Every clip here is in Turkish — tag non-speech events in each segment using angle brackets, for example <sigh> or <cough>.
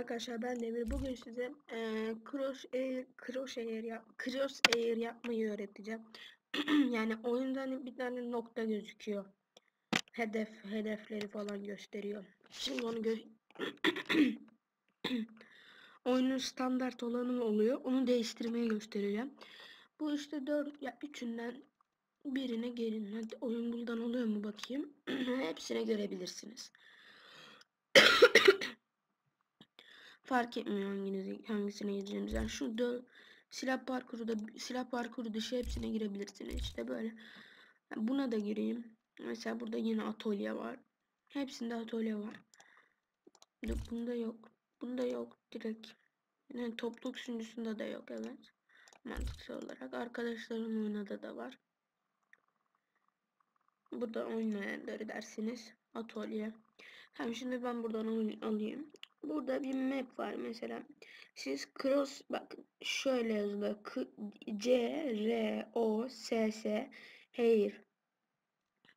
arkadaşlar ben Demir. Bugün size e, cross air, yap, cross air yapmayı öğreteceğim. <clears throat> yani oyunda hani bir tane nokta gözüküyor. Hedef, hedefleri falan gösteriyor. Şimdi onu gö <clears throat> Oyunun standart olanı oluyor. Onu değiştirmeyi göstereceğim. Bu işte dört ya üçünden birine gelin. Hadi oyun buradan oluyor mu bakayım. <clears throat> Hepsine görebilirsiniz. Fark etmiyor hanginizi, hangisine gireceğiniz. Yani şu dö silah parkuru da silah parkuru dışı hepsine girebilirsiniz. İşte böyle. Yani buna da gireyim. Mesela burada yine atölye var. Hepsinde atölye var. Bunda yok. Bunda yok direkt. Yani topluluk sunucusunda da yok evet. Mantıksal olarak. Arkadaşların oynadı da var. Burada oynayanları dersiniz. Atölye. Tamam şimdi ben buradan alayım. Burada bir map var mesela. Siz cross bak şöyle yazılıyor. C R O S S hair.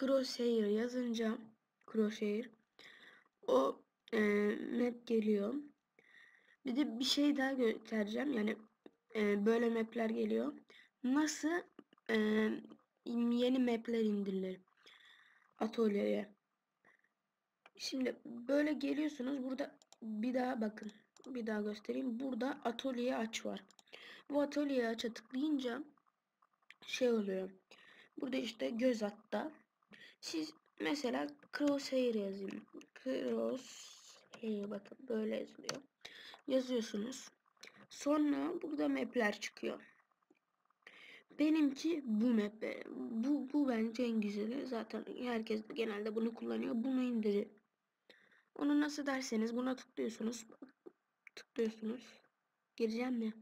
Crosshair yazınca crosshair o e, map geliyor. Bir de bir şey daha göstereceğim. Yani e, böyle mapler geliyor. Nasıl e, yeni mapler indirilir atölyeye. Şimdi böyle geliyorsunuz. Burada bir daha bakın. Bir daha göstereyim. Burada atölye aç var. Bu atölye aç'a tıklayınca şey oluyor. Burada işte göz hatta. Siz mesela crosshair yazayım. Crosshair bakın böyle yazılıyor. Yazıyorsunuz. Sonra burada mapler çıkıyor. Benimki bu map. Bu, bu bence en güzeli. Zaten herkes genelde bunu kullanıyor. Bunu indirin. Onu nasıl derseniz buna tıklıyorsunuz. Tıklıyorsunuz. Gireceğim mi?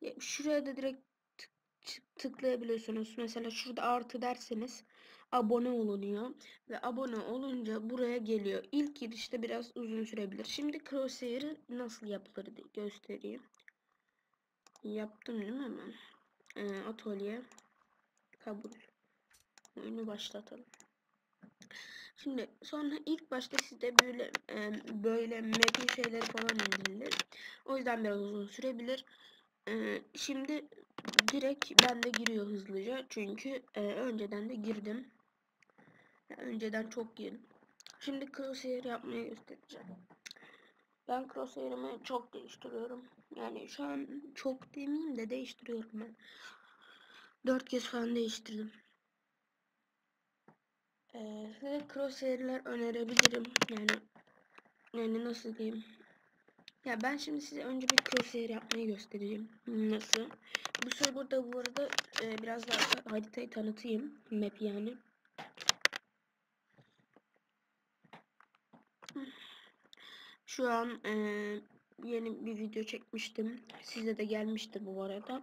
Ya şuraya da direkt tıklayabiliyorsunuz. Mesela şurada artı derseniz abone olunuyor. Ve abone olunca buraya geliyor. İlk girişte biraz uzun sürebilir. Şimdi Crosshair'ı nasıl yapılır diye göstereyim. Yaptım değil mi hemen? Ee, atölye. Kabul. Oyunu başlatalım. Şimdi sonra ilk başta sizde böyle e, böyle map'in şeyleri falan indirilir. O yüzden biraz uzun sürebilir. E, şimdi direkt bende giriyor hızlıca. Çünkü e, önceden de girdim. Yani önceden çok girdim. Şimdi crosshair yapmaya göstereceğim. Ben crosshair'ımı çok değiştiriyorum. Yani şu an çok demeyeyim de değiştiriyorum ben. Dört kez falan değiştirdim. Size crosshair'ler önerebilirim. Yani yani nasıl diyeyim? Ya ben şimdi size önce bir crosshair yapmayı göstereceğim. Nasıl? Bu serverda bu arada e, biraz daha haritayı tanıtayım. Map yani. Şu an e, yeni bir video çekmiştim. Size de gelmiştir bu arada.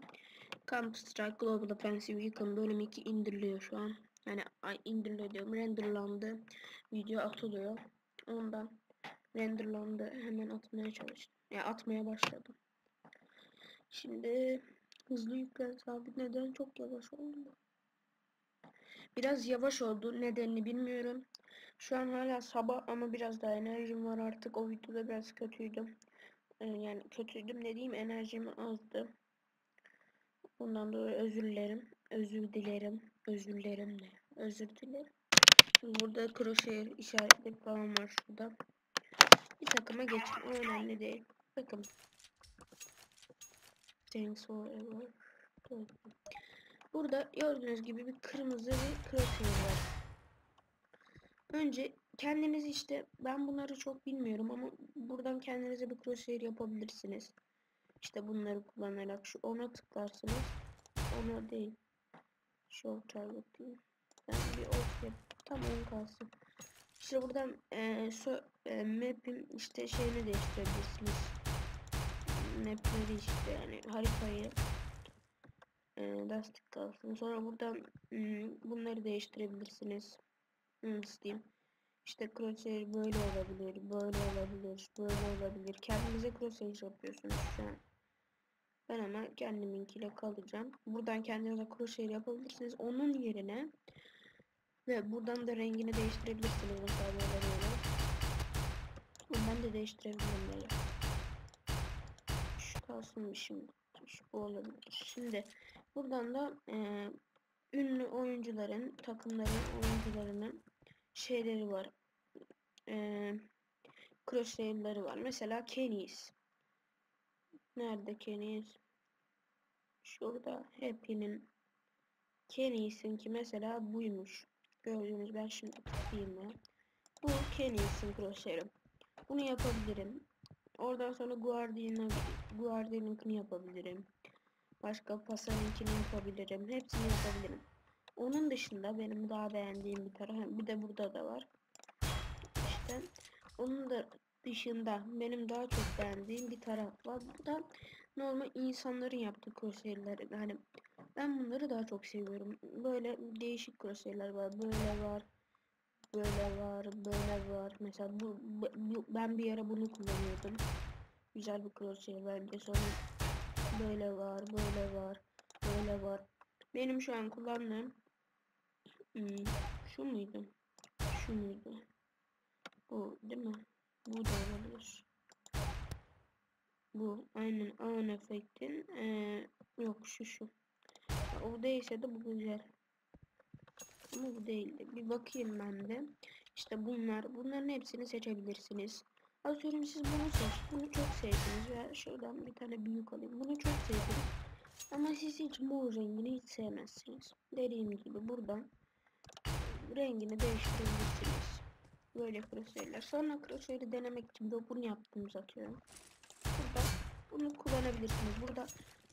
Counter Strike Global Offensive Yıkım bölüm 2 indiriliyor şu an. Yani indiriliyor diyorum. Renderlandı. Video atılıyor. Ondan renderlandı. Hemen atmaya çalıştım. Ya yani atmaya başladım. Şimdi hızlı yüklen sabit neden çok yavaş oldu. Biraz yavaş oldu. Nedenini bilmiyorum. Şu an hala sabah ama biraz daha enerjim var artık. O videoda biraz kötüydüm. Ee, yani kötüydüm dediğim enerjim azdı. Bundan dolayı özür dilerim. Özür dilerim. Özür dilerim de. Özür dilerim. Burada kroşe işaretleri falan var şurada. Bir takıma geçin. O önemli değil. Bakın. Thanks forever. Burada gördüğünüz gibi bir kırmızı bir kroşe var. Önce kendiniz işte ben bunları çok bilmiyorum ama buradan kendinize bir crosshair yapabilirsiniz. İşte bunları kullanarak şu ona tıklarsınız. Ona değil. Target değil. Ben bir ok yap. Tam 10 kalsın. İşte buradan e, so, e, map'in işte şeyini değiştirebilirsiniz. Map'leri işte yani haritayı e, lastik kalsın. Sonra buradan hmm, bunları değiştirebilirsiniz. Nasıl diyeyim? İşte crosshair böyle olabilir, böyle olabilir, böyle olabilir. Kendinize crosshair yapıyorsunuz şu an. Ben ama kendiminkiyle kalacağım. Buradan kendinize crosshair yapabilirsiniz. Onun yerine ve buradan da rengini değiştirebilirsiniz mesela böyle böyle. Ben de değiştirebilirim böyle. kalsın bir şimdi. Şu bu olabilir. Şimdi buradan da e, ünlü oyuncuların, takımların oyuncularının şeyleri var. E, crosshair'ları var. Mesela Kenny's. Nerede Kenny's? Şurada Happy'nin Kenny's'in ki mesela buymuş. Gördüğünüz ben şimdi tıklayayım ya. Bu Kenny's'in crosshair'ı. Bunu yapabilirim. Oradan sonra Guardian'a Guardian'ınkini yapabilirim. Başka Pasar'ınkini yapabilirim. Hepsini yapabilirim. Onun dışında benim daha beğendiğim bir taraf bir de burada da var. İşte onun da dışında benim daha çok beğendiğim bir taraf var. Bu da normal insanların yaptığı crosshair'ler. Yani ben bunları daha çok seviyorum. Böyle değişik crosshair'ler var. Böyle var. Böyle var. Böyle var. Mesela bu, bu ben bir ara bunu kullanıyordum. Güzel bir crosshair bence. Sonra böyle var. Böyle var. Böyle var. Benim şu an kullandığım hmm, şu muydu? Şu muydu? Bu değil mi? Bu da olabilir. Bu aynen an efektin ee, yok şu şu. O değilse de bu güzel. Ama bu değildi. Bir bakayım ben de. İşte bunlar. Bunların hepsini seçebilirsiniz. Atıyorum siz bunu seç. Bunu çok sevdiniz. Ve şuradan bir tane büyük alayım. Bunu çok sevdiniz. Ama siz hiç mor rengini hiç sevmezsiniz. Dediğim gibi buradan rengini değiştirebilirsiniz. Böyle crosshair'ler. Sonra crosshair'i denemek için de bunu yaptığımız atıyorum. Burada bunu kullanabilirsiniz. Burada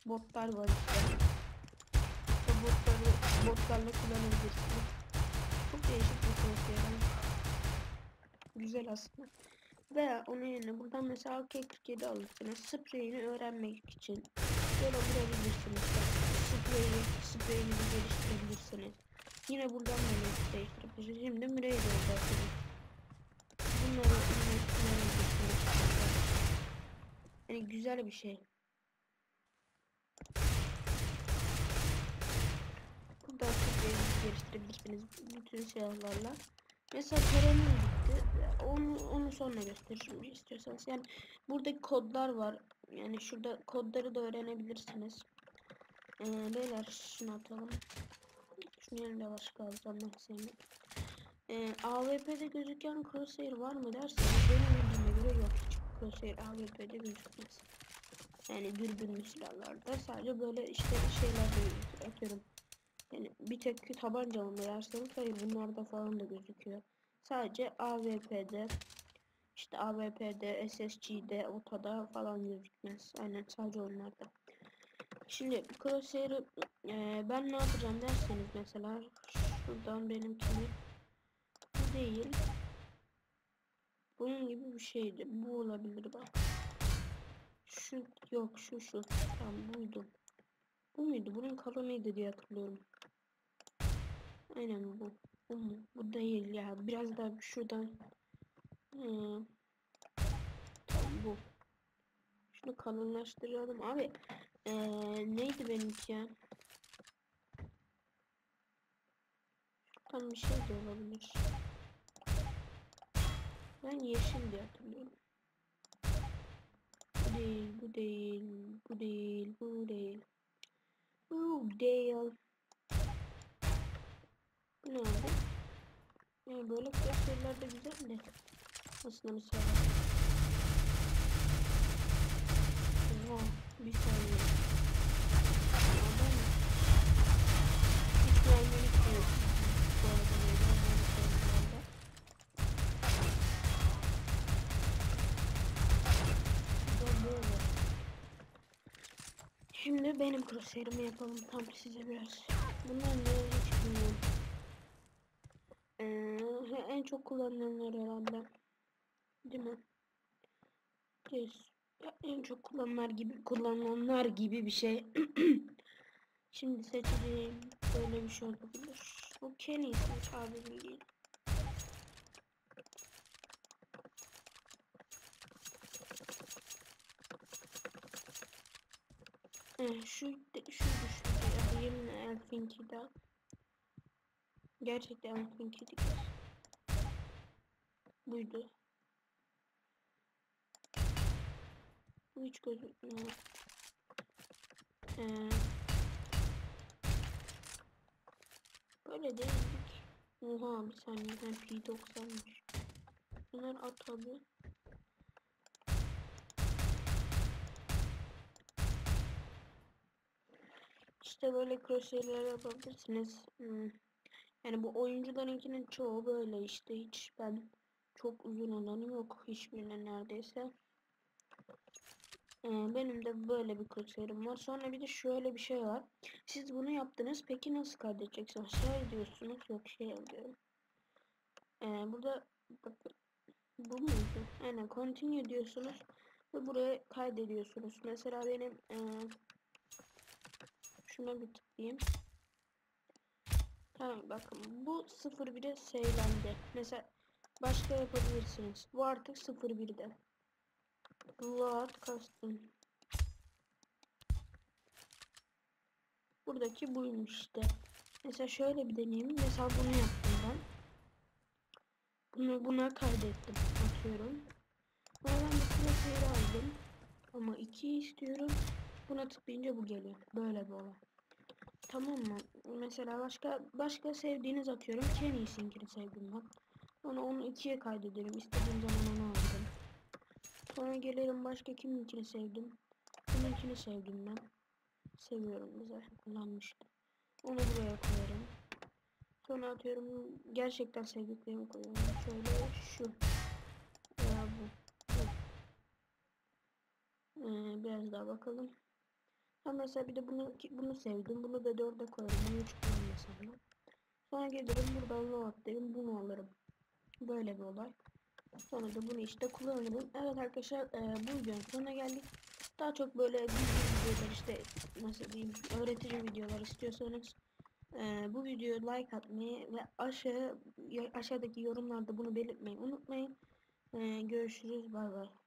botlar var işte. İşte botları botlarla kullanabilirsiniz. Çok değişik bir crosshair. Güzel aslında. Veya onun yerine buradan mesela K47 alırsınız. Spreyini öğrenmek için böyle vurabilirsiniz. Spreyi, spreyinizi geliştirebilirsiniz. Yine buradan böyle değiştirebilirsiniz. Şimdi Mira'yı da olacaksınız. Bunları yine kullanabilirsiniz. Yani güzel bir şey. Buradan spreyinizi geliştirebilirsiniz. Bütün silahlarla. Mesela terörün bitti. Onu, onu sonra gösteririm istiyorsanız. Yani buradaki kodlar var. Yani şurada kodları da öğrenebilirsiniz. Ee, beyler şunu atalım. Şunun yerine başka ben seni. Ee, AWP'de gözüken crosshair var mı derseniz benim bildiğime göre yok. Crosshair AWP'de gözükmez. Yani dürbünlü silahlarda sadece böyle işte şeylerde gözüküyor. Atıyorum. Yani bir tek tabancalı mı derseniz hayır bunlarda falan da gözüküyor. Sadece AWP'de işte AWP'de, SSG'de, OTA'da falan gözükmez. Aynen sadece onlarda. Şimdi Crosshair'ı e, ben ne yapacağım derseniz mesela şuradan benimkini değil. Bunun gibi bir şeydi. Bu olabilir bak. Şu yok şu şu. Tamam buydu. Bu muydu? Bunun kalınıydı diye hatırlıyorum. Aynen bu. Bu mu? Bu değil ya. Biraz daha şuradan. Hmm. Tamam bu. Şunu kalınlaştıralım. Abi ee, neydi benimki ya? Tam bir şey de olabilir. Ben yeşil diye hatırlıyorum. Bu değil, bu değil, bu değil, bu değil. Bu değil. Bu ne oldu? Yani böyle crosshair'ler de güzel de. Aslında mesela. Oha, bir saniye. Adam hiç mermeri yok. Bu arada böyle mermeri böyle. Şimdi benim crosshair'ımı yapalım tam size biraz. Bunlar ne hiç bilmiyorum. Ee, en çok kullanılanlar herhalde. Değil mi? Yes. En çok kullanılanlar gibi kullanılanlar gibi bir şey. <clears throat> Şimdi seçeceğim böyle bir şey olabilir. Bu Kenny'sin abi değil. Ee, şu şu düşünce yerine Elfinki de gerçekten Elfinki de buydu. Bu hiç gözükmüyor. Ee, böyle değil Oha bir saniye ben P90'mış. Bunlar at abi. İşte böyle crosshair'ler yapabilirsiniz. Hmm. Yani bu oyuncularınkinin çoğu böyle işte hiç ben çok uzun olanı yok hiçbirine neredeyse. Ee, benim de böyle bir crosshair'im var. Sonra bir de şöyle bir şey var. Siz bunu yaptınız. Peki nasıl kaydedeceksiniz? Aşağı diyorsunuz. Yok şey alıyorum. Ee, burada bakın. Bu muydu? Aynen continue diyorsunuz. Ve buraya kaydediyorsunuz. Mesela benim e, şuna bir tıklayayım. Tamam bakın bu 01'e save'lendi. Mesela başka yapabilirsiniz. Bu artık 01'de. Load custom. Buradaki buymuş işte. Mesela şöyle bir deneyeyim. Mesela bunu yaptım ben. Bunu buna kaydettim. Atıyorum. Sonra ben bir klasörü aldım. Ama 2 istiyorum. Buna tıklayınca bu geliyor. Böyle bir olay. Tamam mı? Mesela başka başka sevdiğiniz atıyorum. Kenny'sinkini sevdim ben. Sonra onu ikiye kaydederim. İstediğim zaman onu alırım. Sonra gelirim başka kiminkini sevdim. Bununkini sevdim ben. Seviyorum bize. Kullanmıştım. Onu buraya koyarım. Sonra atıyorum gerçekten sevdiklerimi koyuyorum. Şöyle şu. Veya bu. Ee, biraz daha bakalım. Ha mesela bir de bunu bunu sevdim. Bunu da dörde koyarım. Bunu hiç kullanmasam da. Sonra gelirim buradan load derim. Bunu alırım. Böyle bir olay. Sonra da bunu işte kullanırım. Evet arkadaşlar e, bu videonun sonuna geldik. Daha çok böyle videolar işte nasıl diyeyim öğretici videolar istiyorsanız e, bu videoya like atmayı ve aşağı aşağıdaki yorumlarda bunu belirtmeyi unutmayın. E, görüşürüz. Bay bay.